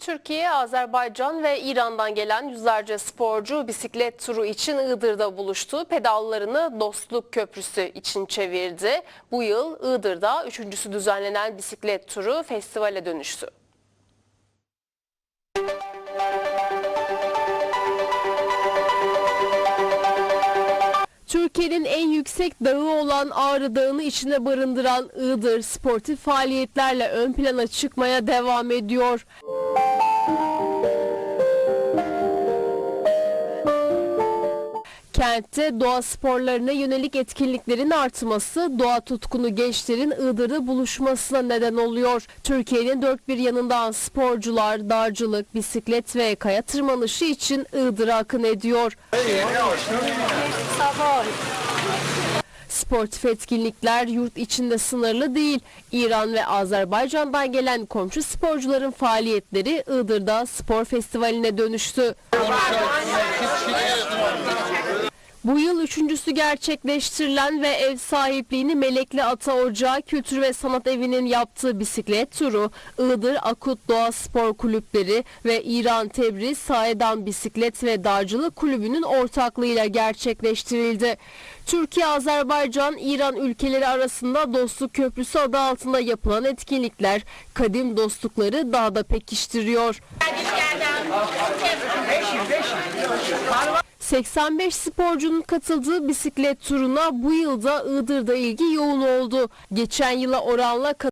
Türkiye, Azerbaycan ve İran'dan gelen yüzlerce sporcu bisiklet turu için Iğdır'da buluştu. Pedallarını Dostluk Köprüsü için çevirdi. Bu yıl Iğdır'da üçüncüsü düzenlenen bisiklet turu festivale dönüştü. Türkiye'nin en yüksek dağı olan Ağrı Dağı'nı içine barındıran Iğdır sportif faaliyetlerle ön plana çıkmaya devam ediyor. Kentte doğa sporlarına yönelik etkinliklerin artması doğa tutkunu gençlerin Iğdır'da buluşmasına neden oluyor. Türkiye'nin dört bir yanından sporcular dağcılık, bisiklet ve kaya tırmanışı için Iğdır'a akın ediyor. Sportif etkinlikler yurt içinde sınırlı değil. İran ve Azerbaycan'dan gelen komşu sporcuların faaliyetleri Iğdır'da spor festivaline dönüştü. Bu yıl üçüncüsü gerçekleştirilen ve ev sahipliğini Melekli Ata Ocağı Kültür ve Sanat Evi'nin yaptığı bisiklet turu, Iğdır Akut Doğa Spor Kulüpleri ve İran Tebriz Saedan Bisiklet ve Dağcılık Kulübü'nün ortaklığıyla gerçekleştirildi. Türkiye, Azerbaycan, İran ülkeleri arasında Dostluk Köprüsü adı altında yapılan etkinlikler kadim dostlukları daha da pekiştiriyor. 85 sporcunun katıldığı bisiklet turuna bu yılda Iğdır'da ilgi yoğun oldu. Geçen yıla oranla katılım